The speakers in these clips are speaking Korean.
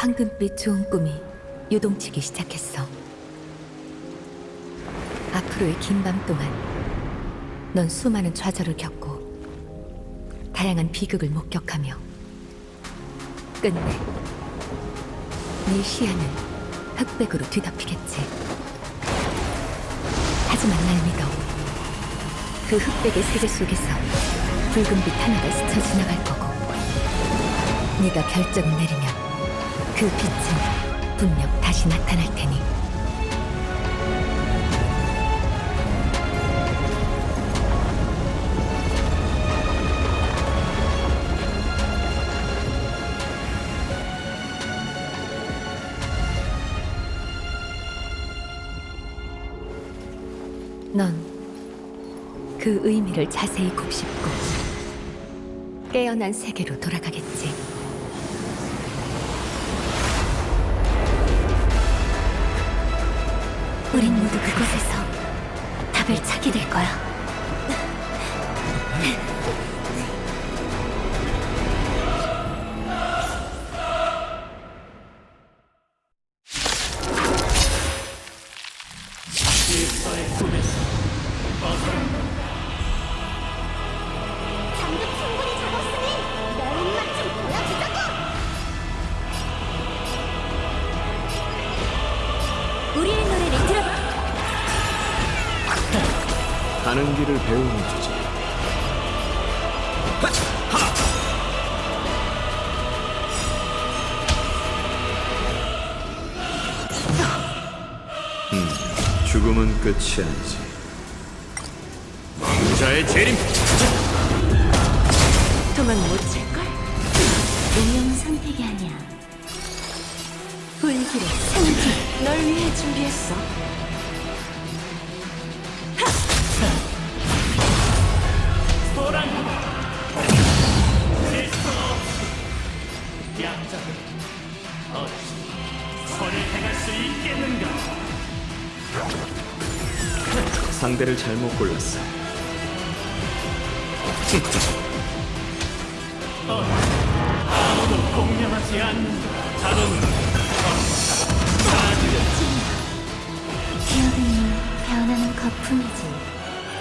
황금빛 좋은 꿈이 요동치기 시작했어. 앞으로의 긴 밤 동안 넌 수많은 좌절을 겪고 다양한 비극을 목격하며 끝내 네 시야는 흑백으로 뒤덮이겠지. 하지만 날 믿어. 그 흑백의 세계 속에서 붉은빛 하나가 스쳐 지나갈 거고 네가 결정을 내리면 그 빛은 분명 다시 나타날 테니 넌 그 의미를 자세히 곱씹고 깨어난 세계로 돌아가겠지. 우린 모 아니지. 왕자의 재림. 도망 못 칠 걸? 운명은 선택이 아니야. 불길의 상징 널 위해 준비했어. 상대를 잘못 골랐어. 공명하지 않는 자돈 기어드니 변하는 거품이지.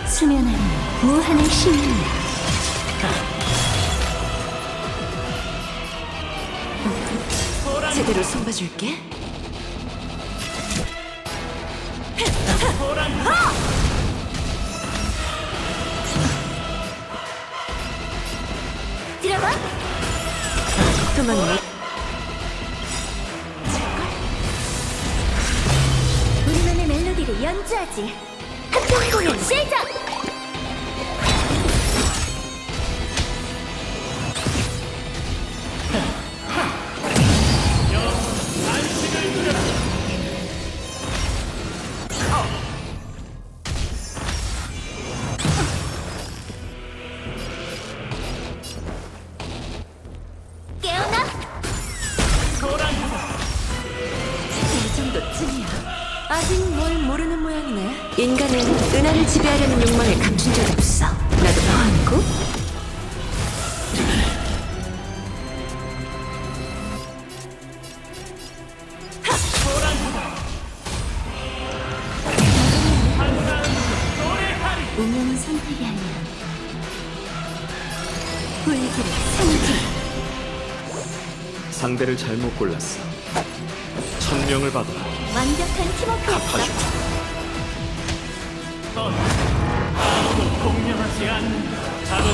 수면하는 무한의 신이야. 제대로 손봐줄게. 들어 봐! 도망 못. 우리만의 멜로디를 연주하지. 합동 공연 시작! 운명은 선택이 아니야. 불길의 상징. 상대를 잘못 골랐어. 천명을 받아라. 완벽한 팀워크였어. 봐줘. 공명하지 않는 자돈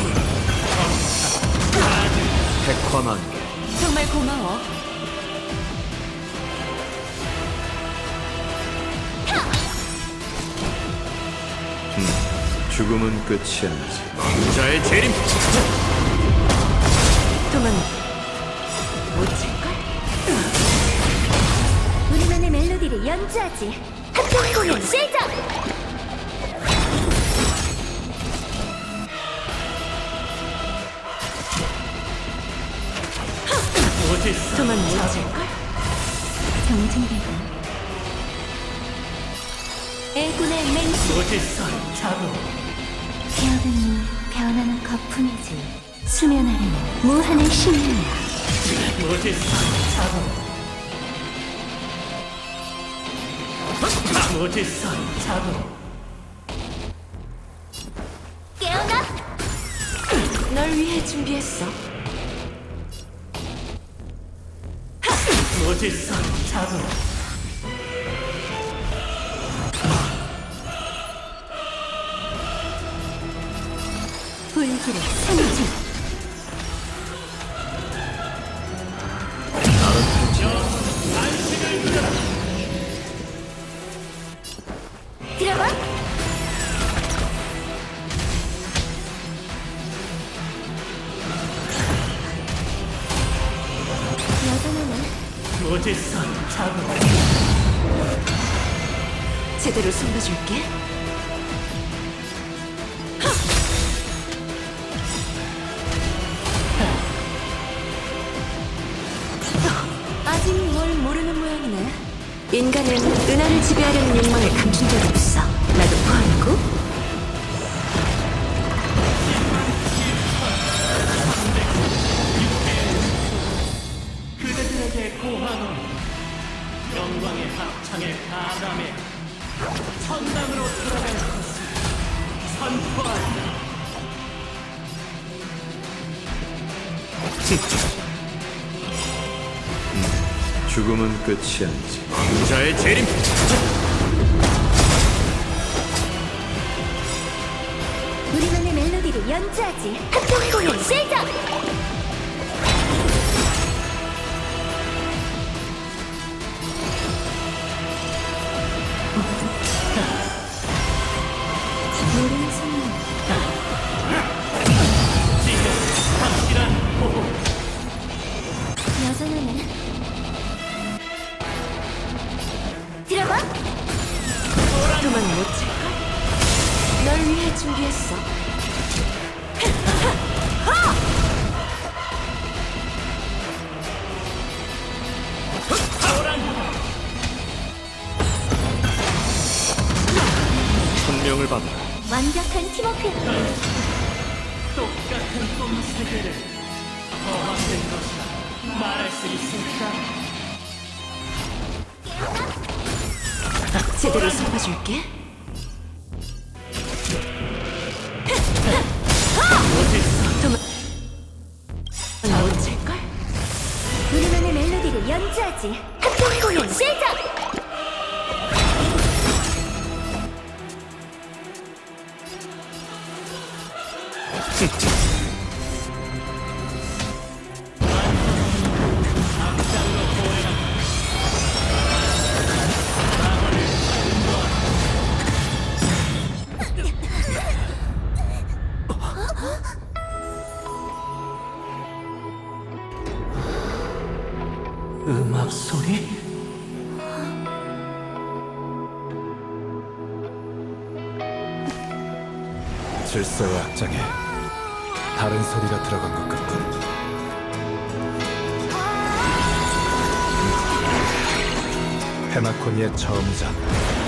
백화만개. 정말 고마워. 죽음은 끝이 아니지. 왕자의 재림. 도망 못 칠걸? 우리만의 멜로디를 연주하지. 합동 공연 시작! 도망 못 칠걸? 정중되고 애군의 맹수 오지스 자돈 기억은 변하는 거품이지 수면 아래 무한의 신이야 깨어나? 널 위해 준비했어. 어딨어? 잡으라 불길의 상징. 인간은 은하를 지배하려는 욕망을 감춘 적이 없어. 죽음은 끝이 아니지. 왕자의 재림. 우리만의 멜로디를 연주하지. 못 칠걸? 널 위해 준비했어. city. 헤나코니의 처음이자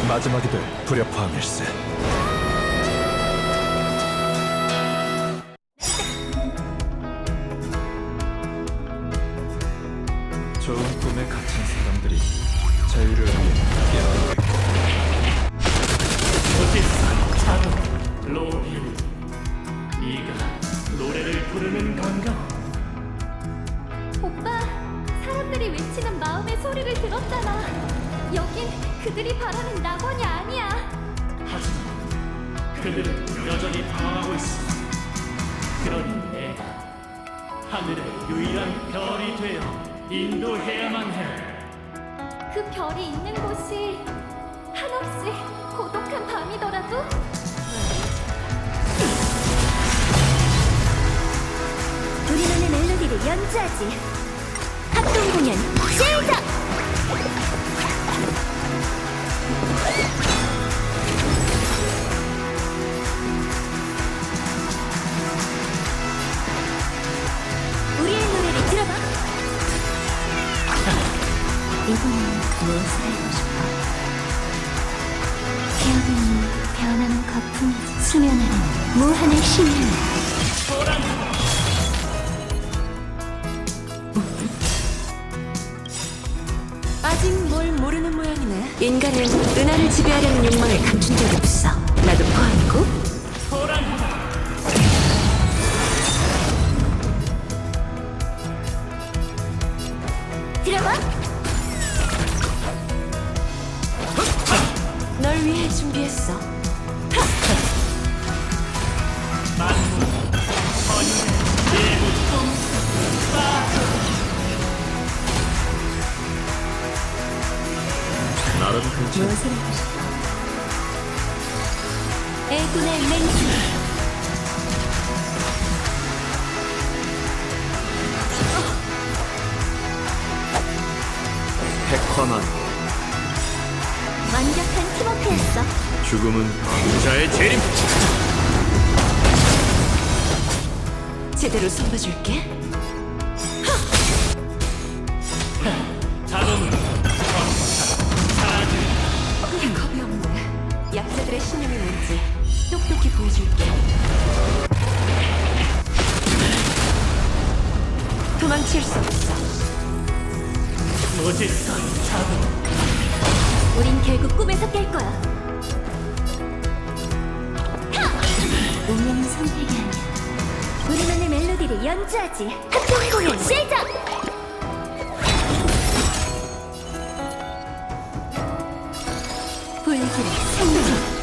마지막이 될 불협화음일세. 당황하고 있어. 그러니 내가 하늘의 유일한 별이 되어 인도해야만 해. 그 별이 있는 곳이 한없이 고독한 밤이더라도 우리만의 멜로디를 연주하지. 합동 공연 시작! 무엇을 알고 싶어? 은하를 지배하려는 욕망을 감춘 적이 없어. 나도 포함이고. 무엇을 하고 싶어? 애군의 맹수. 백화만 완벽한 팀워크였어. 죽음은 강자의 재림. 제대로 선봐줄게. 보여줄게. 도망칠 수 없어. 무질서한 잡음 우린 결국 꿈에서 깰 거야. 하! 운명은 선택이 아니야. 우리만의 멜로디를 연주하지. 합동 공연 시작! 불길의 생명.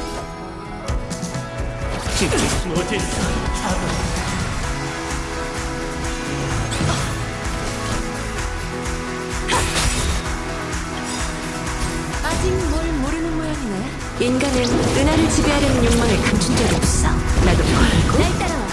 잡음 아직 뭘 모르는 모양이네. 인간은 은하를 지배하려는 욕망을 감춘 적이 없어. 나도 포함이고. 날 따라와.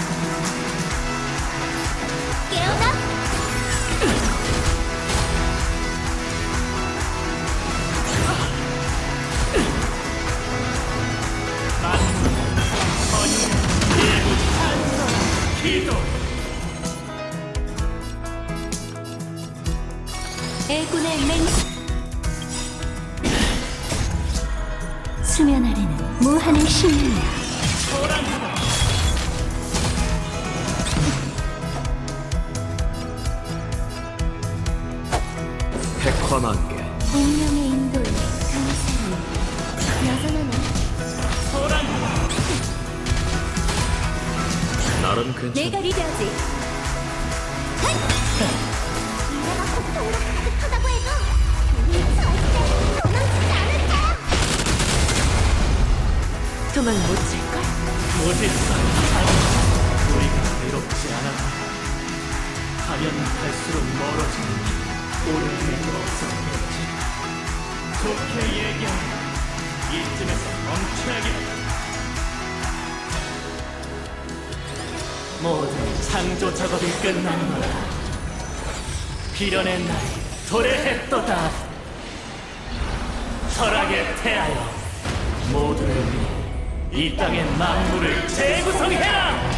백화만개. 운명의 인도에 감사해. 여전하네. 나름 괜찮아. 내가 리드하지. 내가 고통으로 가득하다고 해도 우리 절대 도망치지 않을 거야. 도망 못 칠걸? 잡음 우리가 외롭지 않아 가면 갈수록 멀어지는 오늘 일도 없었겠지 좋게 얘기하면 이쯤에서 멈춰야겠다. 모든 창조 작업이 끝난 거다 비련의 날이 도래했도다. 철학에 태하여 모두를 위해 이 땅의 만물을 재구성해라!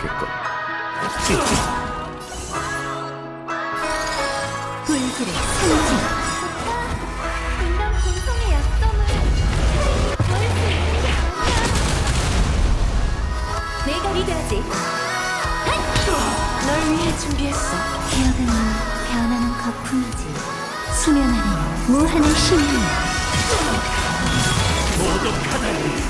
청산해야겠고 불길의 상징. 인간 본성의 약점을 보일 수 있는 게 아니야. 내가 리드하지. 널 위해 준비했어. 기억은 변하는 거품이지. 수면하는 무한의 신이야. 모독하다니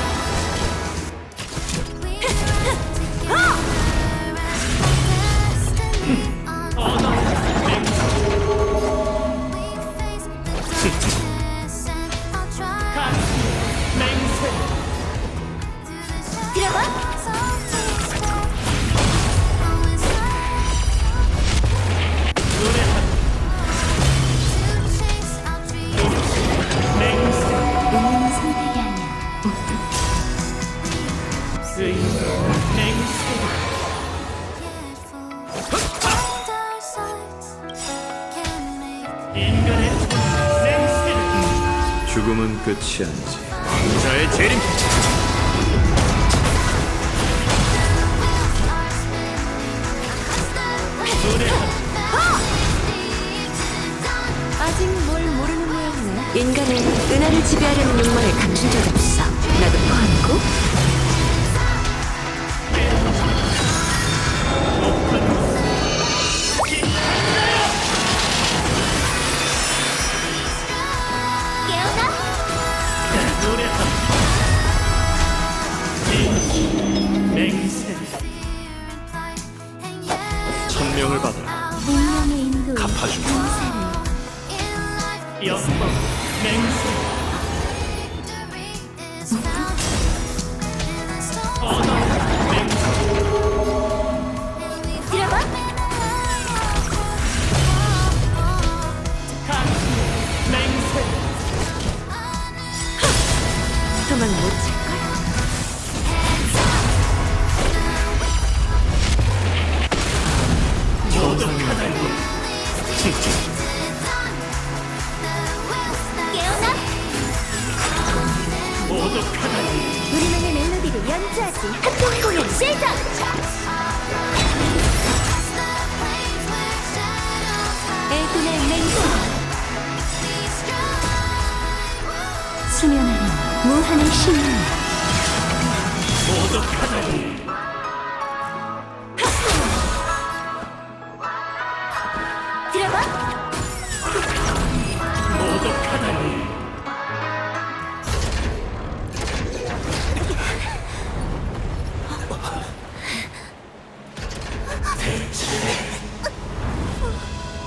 끝이 아니지 왕자의 재림 아직 뭘 모르는 모양이네. 인간은 은하를 지배하려는 욕망을 감춘 적 없어. 나도 포함고. 인도. 갚아주마 역법 맹세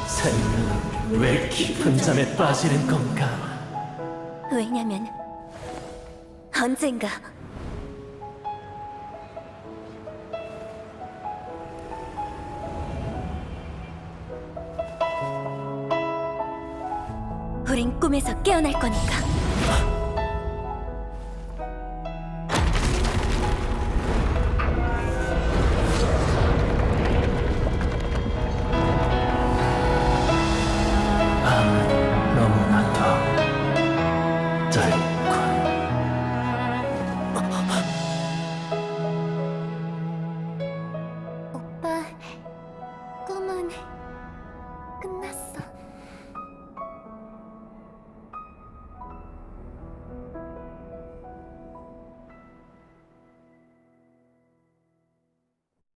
생명은 왜 깊은 잠에 빠지는 건가? 왜냐면 언젠가 우린 꿈에서 깨어날 거니까.